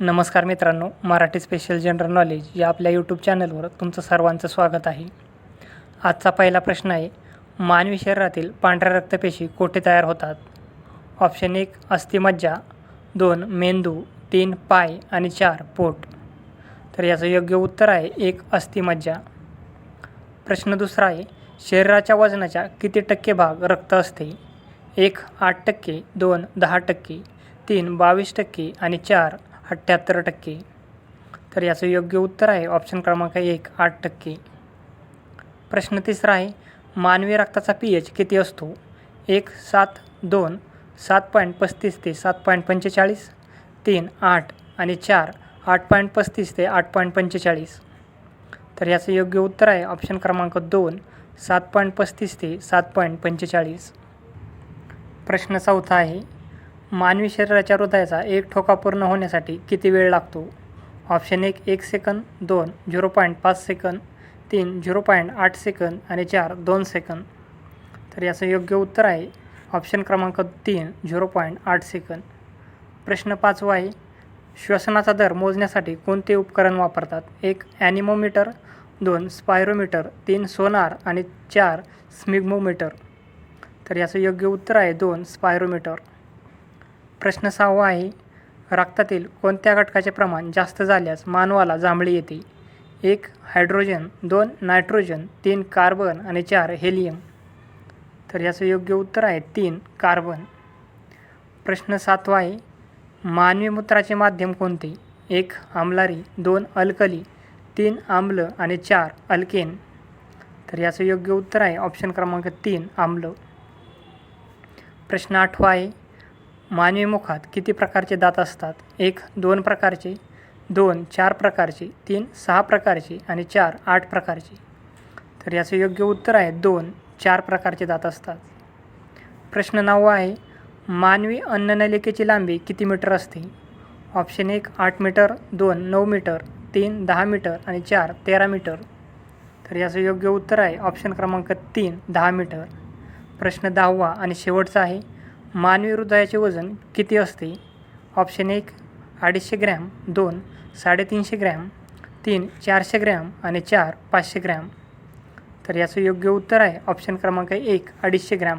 नमस्कार मित्रांनो Marathi special general knowledge या आपल्या यूट्यूब चॅनलवर तुमचं सर्वांचं स्वागत आहे. आजचा पहिला प्रश्न आहे मानवी शरीरातील पांढऱ्या रक्तपेशी कोठे तयार होतात? ऑप्शन एक अस्थिमज्जा दोन मेंदू तीन पाय आणि चार पोट. तर याचं योग्य उत्तर आहे एक अस्थिमज्जा प्रश्न दुसरा आहे शरीराच्या वजनाच्या किती टक्के भाग रक्त असते? एक आठ टक्के दोन दहा टक्के तीन बावीस टक्के आणि चार अठ्ठ्याहत्तर टक्के. तर याचं योग्य उत्तर आहे. ऑप्शन क्रमांक एक आठ टक्के. प्रश्न तिसरा आहे मानवी रक्ताचा पी एच किती असतो? एक सात दोन सात पॉईंट पस्तीस ते सात पॉईंट पंचेचाळीस तीन आठ आणि चार आठ पॉईंट पस्तीस ते आठ पॉईंट पंचेचाळीस. तर याचं योग्य उत्तर आहे. ऑप्शन क्रमांक दोन सात पॉईंट पस्तीस ते सात पॉईंट पंचेचाळीस. प्रश्न चौथा आहे मानवी शरीराच्या हृदयाचा एक ठोका पूर्ण होण्यासाठी किती वेळ लागतो? ऑप्शन एक एक सेकंद दोन झिरो पॉईंट पाच सेकंद तीन झिरो पॉईंट आठ सेकंद आणि चार दोन सेकंद. तर याचं योग्य उत्तर आहे ऑप्शन क्रमांक तीन झिरो पॉईंट आठ सेकंद. प्रश्न पाचवा आहे श्वसनाचा दर मोजण्यासाठी कोणते उपकरण वापरतात? एक ॲनिमोमीटर दोन स्पायरोमीटर तीन सोनार आणि चार स्मिग्मोमीटर. तर याचं योग्य उत्तर आहे दोन स्पायरोमीटर. प्रश्न सहावा आहे. रक्तातील कोणत्या घटकाचे प्रमाण जास्त झाल्यास मानवाला जांभळी येते? एक हायड्रोजन. दोन नायट्रोजन. तीन कार्बन. आणि चार हेलियम. तर याचं योग्य उत्तर आहे तीन कार्बन. प्रश्न सातवा आहे. मानवी मूत्राचे माध्यम कोणते? एक आम्लारी. दोन अल्कली. तीन आम्ल. आणि चार अल्केन. तर याचं योग्य उत्तर आहे ऑप्शन क्रमांक तीन आम्ल. प्रश्न आठवा आहे. मानवी मुखात किती प्रकारचे दात असतात? एक दोन प्रकारचे दोन चार प्रकारचे तीन सहा प्रकारचे आणि चार आठ प्रकारचे. तर याचं योग्य उत्तर आहे दोन चार प्रकारचे दात असतात. प्रश्न नववा आहे मानवी अन्ननलिकेची लांबी किती मीटर असते? ऑप्शन एक आठ मीटर दोन नऊ मीटर तीन दहा मीटर आणि चार तेरा मीटर. तर याचं योग्य उत्तर आहे ऑप्शन क्रमांक तीन दहा मीटर. प्रश्न दहावा आणि शेवटचा आहे मानवी हृदयाचे वजन किती असते? ऑप्शन एक अडीचशे ग्रॅम दोन साडेतीनशे ग्रॅम तीन चारशे ग्रॅम आणि चार पाचशे ग्रॅम. तर याचं योग्य उत्तर आहे ऑप्शन क्रमांक एक अडीचशे ग्रॅम.